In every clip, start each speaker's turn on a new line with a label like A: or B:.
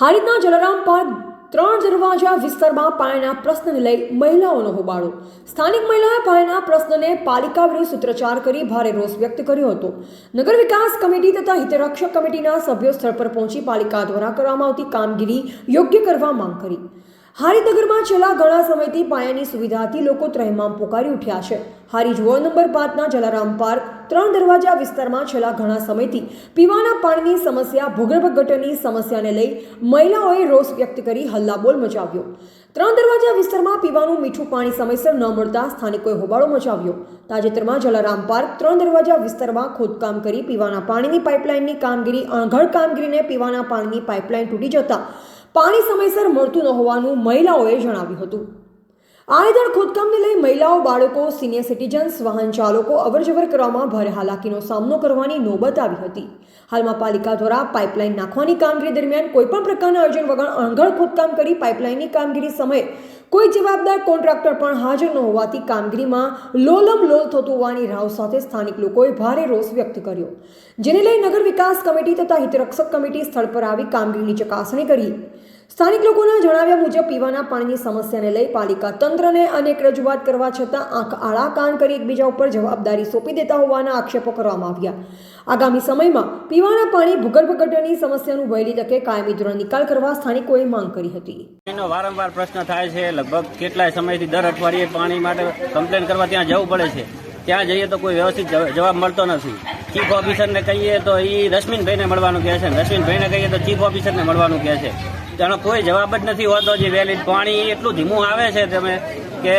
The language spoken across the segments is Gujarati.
A: હારીતના જલારામ પાર્ક ત્રણ દરવાજા વિસ્તારમાં પાણીના પ્રશ્નને લઈ મહિલાઓનો હોબાળો. સ્થાનિક મહિલાઓએ પાણીના પ્રશ્નને પાલિકા વિરુદ્ધ સૂત્રચાર કરી ભારે રોષ વ્યક્ત કર્યો હતો. નગર વિકાસ કમિટી તથા હિતરક્ષક કમિટીના સભ્યો સ્થળ પર પહોંચી પાલિકા દ્વારા કરવામાં આવતી કામગીરી યોગ્ય કરવા માંગ કરી. હારીનગરમાં છેલ્લા ઘણા સમયથી પાયાની સુવિધાથી લોકો ત્રહેમામ પોકારી ઉઠ્યા છે. હારી જુઓ નંબર પાંચના જલારામ પાર્ક ત્રણ દરવાજા વિસ્તારમાં છેલ્લા ઘણા સમયથી પીવાના પાણીની સમસ્યા ભૂગર્ભ ગટરની સમસ્યાને લઈ મહિલાઓએ રોષ વ્યક્ત કરી હલ્લાબોલ મચાવ્યો. ત્રણ દરવાજા વિસ્તારમાં પીવાનું મીઠું પાણી સમયસર ન મળતા સ્થાનિકોએ હોબાળો મચાવ્યો. તાજેતરમાં જલારામ પાર્ક ત્રણ દરવાજા વિસ્તારમાં ખોદકામ કરી પીવાના પાણીની પાઇપલાઇનની કામગીરી, અણઘડ કામગીરીને પીવાના પાણીની પાઇપલાઇન તૂટી જતા પાણી સમયસર મળતું ન હોવાનું મહિલાઓએ જણાવ્યું હતું. આયદળ ખોદકામને લઈ મહિલાઓ, બાળકો સિનિયર સિટીઝન્સ વાહન ચાલકો અવરજવર કરવામાં ભારે હાલાકીનો સામનો કરવાની નોબત આવી હતી. હાલમાં પાલિકા દ્વારા પાઇપલાઇન નાખવાની કામગીરી દરમિયાન કોઈપણ પ્રકારના આયોજન વગર અણઘડ ખોદકામ કરી પાઇપલાઇનની કામગીરી સમયે કોઈ જવાબદાર કોન્ટ્રાક્ટર પણ હાજર ન હોવાથી કામગીરીમાં લોલમ લોલ થતું હોવાની રાવ સાથે સ્થાનિક લોકોએ ભારે રોષ વ્યક્ત કર્યો. જેને લઈ નગર વિકાસ કમિટી તથા હિતરક્ષક કમિટી સ્થળ પર આવી કામગીરીની ચકાસણી કરી. સ્થાનિક લોકોના જણાવ્યા મુજબ, પીવાના પાણીની સમસ્યાને લઈ પાલિકા તંત્રને અનેક રજૂઆત કરવા છતાં આંખ આળા કાન કરી એકબીજા ઉપર જવાબદારી સોંપી દેતા હોવાના આક્ષેપો કરવામાં આવ્યા. આગામી સમયમાં પીવાના પાણી ભૂગર્ભ ગટરની સમસ્યાનું વહેલી તકે કાયમી ધોરણ નિકાલ કરવા સ્થાનિકોએ માંગ કરી હતી.
B: એનો વારંવાર પ્રશ્ન થાય છે, લગભગ કેટલાય સમયથી દર અઠવાડિયે પાણી માટે કમ્પ્લેન કરવા ત્યાં જવું પડે છે. ત્યાં જઈએ તો કોઈ વ્યવસ્થિત જવાબ મળતો નથી. ચીફ ઓફિસરને કહીએ તો એ રશ્મિનભાઈને મળવાનું કહે છે. રશ્મિનભાઈને કહીએ તો ચીફ ઓફિસરને મળવાનું કહે છે. તેનો કોઈ જવાબ જ નથી હોતો જે વેલિડ પાણી એટલું ધીમું આવે છે તમે કે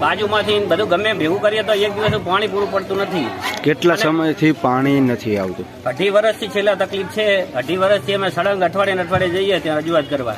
B: બાજુમાંથી બધું ગમે ભેગું કરીએ તો એક દિવસ પાણી પૂરું પડતું નથી.
C: કેટલા સમયથી પાણી નથી આવતું?
B: અઢી વર્ષથી છેલ્લા તકલીફ છે. અઢી વર્ષથી અમે સળંગ અઠવાડિયે અઠવાડિયે જઈએ ત્યાં રજૂઆત કરવા.